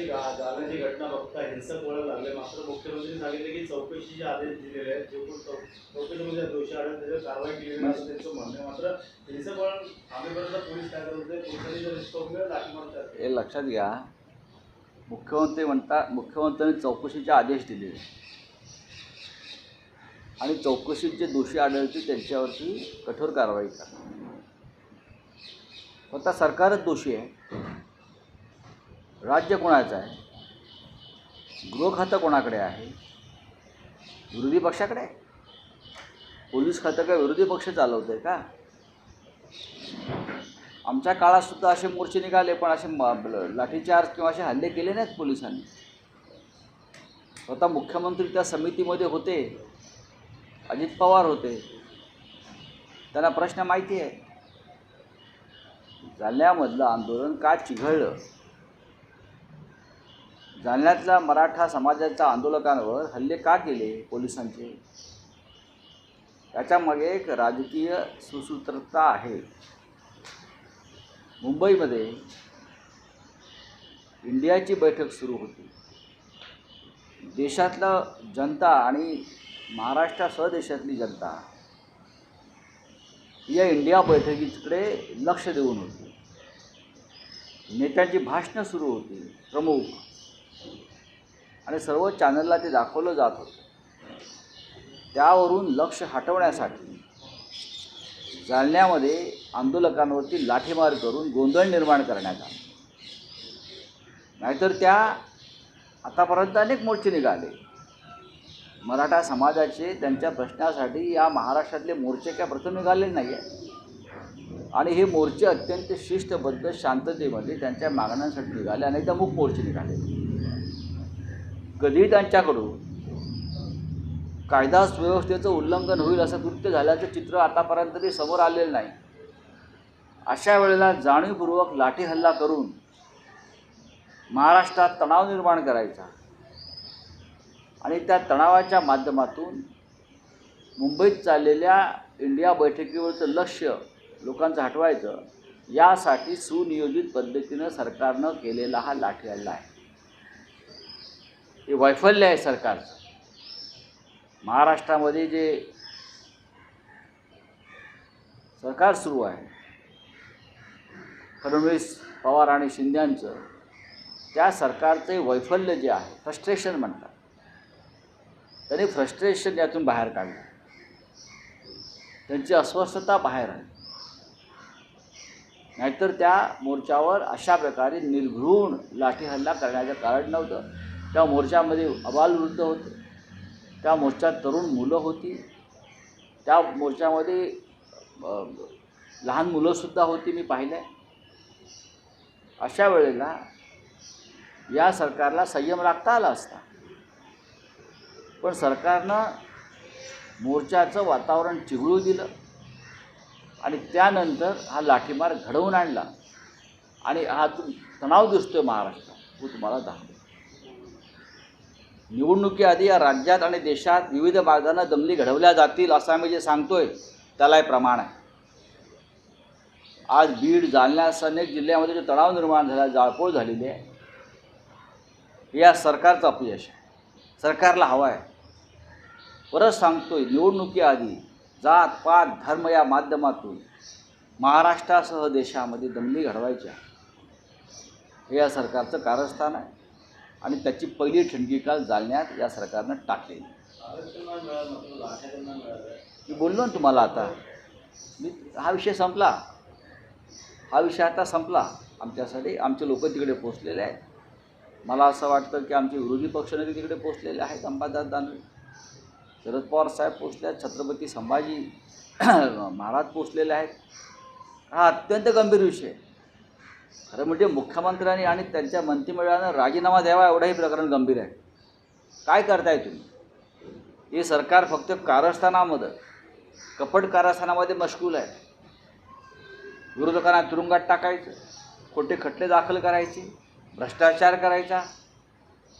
आजची गा- जालन्याची घटना बघता हिंसक वळण लागले. मात्र मुख्यमंत्री सांगितले की चौकशीचे आदेश दिलेले आहेत जे कोण चौ- चौकशीमध्ये दोषी आढळून त्याच्यावर कारवाई केली जाईल असं त्यांचं म्हणणं मात्र हिंसक वळण आम्हीपर्यंत पोलीस काय करत होते पोलिसांनी जर रिस्पॉन्स मिळाला लाठीमार हे लक्षात घ्या. मुख्यमंत्री म्हणता मुख्यमंत्र्यांनी चौकशीचे आदेश दिले आणि चौकशीत जे दोषी आढळतील त्यांच्यावरती कठोर कारवाई करा. स्वतः सरकारच दोषी आहे. राज्य कोणाचं आहे? गृह खातं कोणाकडे आहे? विरोधी पक्षाकडे? पोलीस खातं काय विरोधी पक्ष चालवतं आहे का? आमच्या काळातसुद्धा असे मोर्चे निघाले पण असे लाठीचार्ज किंवा असे हल्ले केले नाहीत पोलिसांनी. स्वतः मुख्यमंत्री त्या समितीमध्ये होते. अजित पवार होते. त्यांना प्रश्न माहिती आहे. जालन्यामधलं आंदोलन का चिघळलं? जालन्यातल्या मराठा समाजाच्या आंदोलकांवर हल्ले का केले पोलिसांचे? त्याच्यामागे एक राजकीय सुसूत्रता आहे. मुंबईमध्ये इंडियाची बैठक सुरू होती. देशातलं जनता आणि महाराष्ट्र स्वदेशातली जनता या इंडिया बैठकीकडे लक्ष देऊन होती. नेत्यांची भाषणं सुरू होती. प्रमुख आणि सर्व चॅनलला ते दाखवलं जात होतं. त्यावरून लक्ष हटवण्यासाठी जालन्यामध्ये आंदोलकांवरती लाठीमार करून गोंधळ निर्माण करण्यात आला. नाहीतर त्या आतापर्यंत अनेक मोर्चे निघाले. मराठा समाजाचे त्यांच्या प्रश्नासाठी या महाराष्ट्रातले मोर्चे काय प्रथम निघाले नाही आहे आणि हे मोर्चे अत्यंत शिस्तबद्ध शांततेमध्ये त्यांच्या मागण्यांसाठी निघाले अनेकदा मूक मोर्चे निघाले. गलितांच्याकडून कायदा सुव्यवस्थेचं उल्लंघन होईल असं कृत्य झाल्याचं चित्र आतापर्यंत तरी समोर आलेलं नाही. अशा वेळेला जाणीवपूर्वक लाठी हल्ला करून महाराष्ट्रात तणाव निर्माण करायचा आणि त्या तणावाच्या माध्यमातून मुंबईत चाललेल्या इंडिया बैठकीवरचं लक्ष लोकांचं हटवायचं यासाठी सुनियोजित पद्धतीनं सरकारनं केलेला हा लाठी हल्ला आहे. हे वैफल्य आहे सरकारचं. महाराष्ट्रामध्ये जे सरकार सुरू आहे फडणवीस पवार आणि शिंद्यांचं त्या सरकारचे वैफल्य जे आहे फ्रस्ट्रेशन म्हणतात. त्यांनी फ्रस्ट्रेशन यातून बाहेर काढलं. त्यांची अस्वस्थता बाहेर आहे नाहीतर त्या मोर्चावर अशा प्रकारे निर्घृण लाठी हल्ला करण्याचं कारण नव्हतं. त्या मोर्चामध्ये अबालवृद्ध होते. त्या मोर्चात तरुण मुलं होती. त्या मोर्चामध्ये लहान मुलंसुद्धा होती मी पाहिलं आहे अशा वेळेला या सरकारला संयम राखता आला असता. पण सरकारनं मोर्चाचं वातावरण चिघळू दिलं आणि त्यानंतर हा लाठीमार घडवून आणला. आणि हा तणाव दिसतो आहे महाराष्ट्रात. तो तुम्हाला दाखवतो. निवडणुकीआधी या राज्यात आणि देशात विविध मार्गानं दंगली घडवल्या जातील असं आम्ही जे सांगतोय त्यालाही प्रमाण आहे. आज बीड जालन्यास अनेक जिल्ह्यामध्ये जो तणाव निर्माण झाला जाळपोळ झालेली आहे. हे या सरकारचं अपयश आहे. सरकारला हवं आहे. परत सांगतोय निवडणुकीआधी जात पात धर्म या माध्यमातून महाराष्ट्रासह देशामध्ये दंगली घडवायच्या हे या सरकारचं कारस्थान आहे. आणि त्याची पहिली ठणकी काल जालन्यात या सरकारनं टाकलेली मी बोललो ना तुम्हाला आता. मी हा विषय संपला. हा विषय आता संपला. आमच्यासाठी आमचे लोक तिकडे पोचलेले आहेत. मला असं वाटतं की आमचे विरोधी पक्षनेते तिकडे पोचलेले आहेत अंबादास दानवे. शरद पवार साहेब पोचले आहेत छत्रपती संभाजी महाराज पोचलेले आहेत. हा अत्यंत गंभीर विषय. आहे खरं म्हणजे मुख्यमंत्र्यांनी आणि त्यांच्या मंत्रिमंडळानं राजीनामा द्यावा एवढंही प्रकरण गंभीर आहे. काय करताय तुम्ही? हे सरकार फक्त कारस्थानामध्ये कपट कारस्थानामध्ये मशगूल आहे. विरोधकांना तुरुंगात टाकायचं खोटे खटले दाखल करायचे भ्रष्टाचार करायचा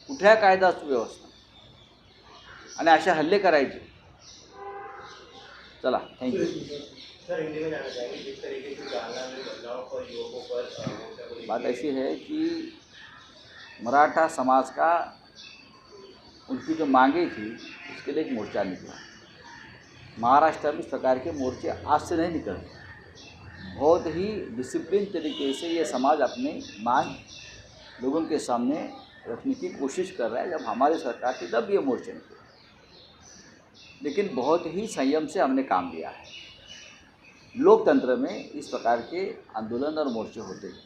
कुठल्या कायदा सुव्यवस्था आणि असे हल्ले करायचे. चला थँक्यू बात ऐसी है कि मराठा समाज का उनकी जो मांगे थी, उसके लिए एक मोर्चा निकला। महाराष्ट्र में इस प्रकार के मोर्चे आज से नहीं निकलते बहुत ही डिसिप्लिन तरीके से ये समाज अपने मांग लोगों के सामने रखने की कोशिश कर रहा है, जब हमारी सरकार थी, तब ये मोर्चे निकले। लेकिन बहुत ही संयम से हमने काम लिया है। लोकतंत्र में इस प्रकार के आंदोलन और मोर्चे होते हैं।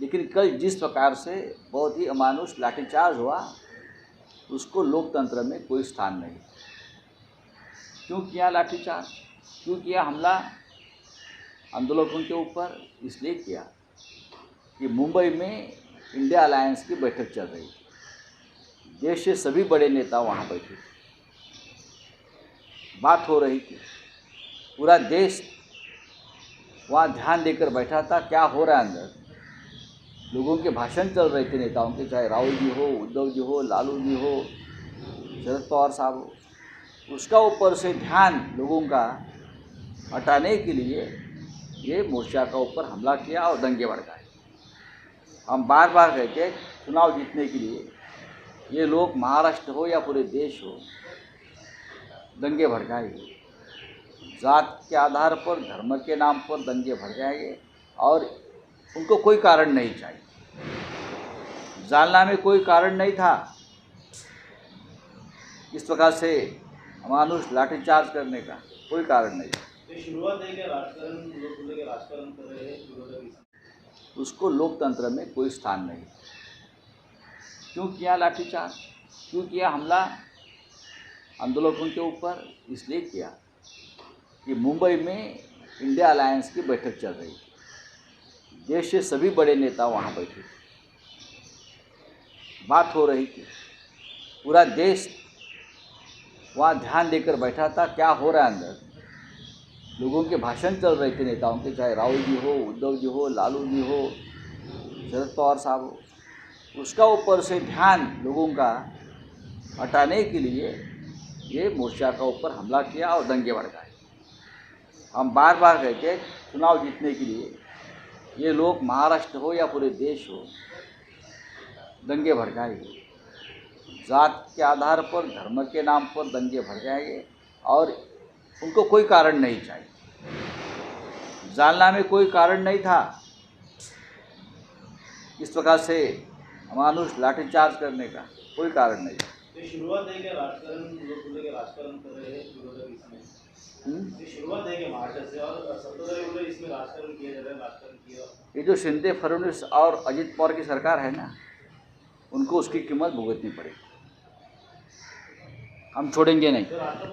लेकिन कल जिस प्रकार से बहुत ही अमानुष लाठीचार्ज हुआ, उसको लोकतंत्र में कोई स्थान नहीं। क्यों किया लाठीचार्ज? क्यों किया हमला? आंदोलकों के ऊपर इसलिए किया कि मुंबई में इंडिया अलायंस की बैठक चल रही थी। देश के सभी बड़े नेता वहाँ बैठे थे। बात हो रही थी। पूरा देश वहाँ ध्यान देकर बैठा था, क्या हो रहा है अंदर? लोगों के भाषण चल रहे थे, नेताओं के, चाहे राहुल जी हो, उद्धव जी हो, लालू जी हो, शरद पवार साहब हो। उसका ऊपर से ध्यान लोगों का हटाने के लिए ये मोर्चा का ऊपर हमला किया और दंगे भड़काए। हम बार बार कहते हैं, चुनाव जीतने के लिए ये लोग महाराष्ट्र हो या पूरे देश हो, दंगे भड़काएँगे जात के आधार पर धर्म के नाम पर दंगे भर जाएँगे और उनको कोई कारण नहीं चाहिए। जालना में कोई कारण नहीं था। इस प्रकार से मानुष लाठीचार्ज करने का कोई कारण नहीं इसमें। उसको लोकतंत्र में कोई स्थान नहीं क्यों किया लाठीचार्ज? क्यों किया हमला? आंदोलकों के ऊपर इसलिए किया। कि मुंबई में इंडिया अलायंस की बैठक चल रही थी। देश के सभी बड़े नेता वहाँ बैठे थे। बात हो रही थी। पूरा देश वहाँ ध्यान देकर बैठा था, क्या हो रहा है अंदर? लोगों के भाषण चल रहे थे, नेताओं के, चाहे राहुल जी हो, उद्धव जी हो, लालू जी हो, शरद पवार साहब हो। उसका ऊपर से ध्यान लोगों का हटाने के लिए ये मोर्चा का ऊपर हमला किया और दंगे भड़काए। हम बार बार कहते चुनाव जीतने के लिए, ये लोग महाराष्ट्र हो या पूरे देश हो, दंगे भड़काएँगे। जात के आधार पर, धर्म के नाम पर दंगे भड़काएँगे और उनको कोई कारण नहीं चाहिए। जालना में कोई कारण नहीं था। इस प्रकार से मानुष लाठीचार्ज करने का कोई कारण नहीं। था शुरुआत है कि कर रहे हैं? किया जा रहा है राजकारण किया। ये जो शिंदे फडणवीस और अजित पवार की सरकार है ना उनको उसकी कीमत भुगतनी पड़ेगी। हम छोड़ेंगे नहीं। आता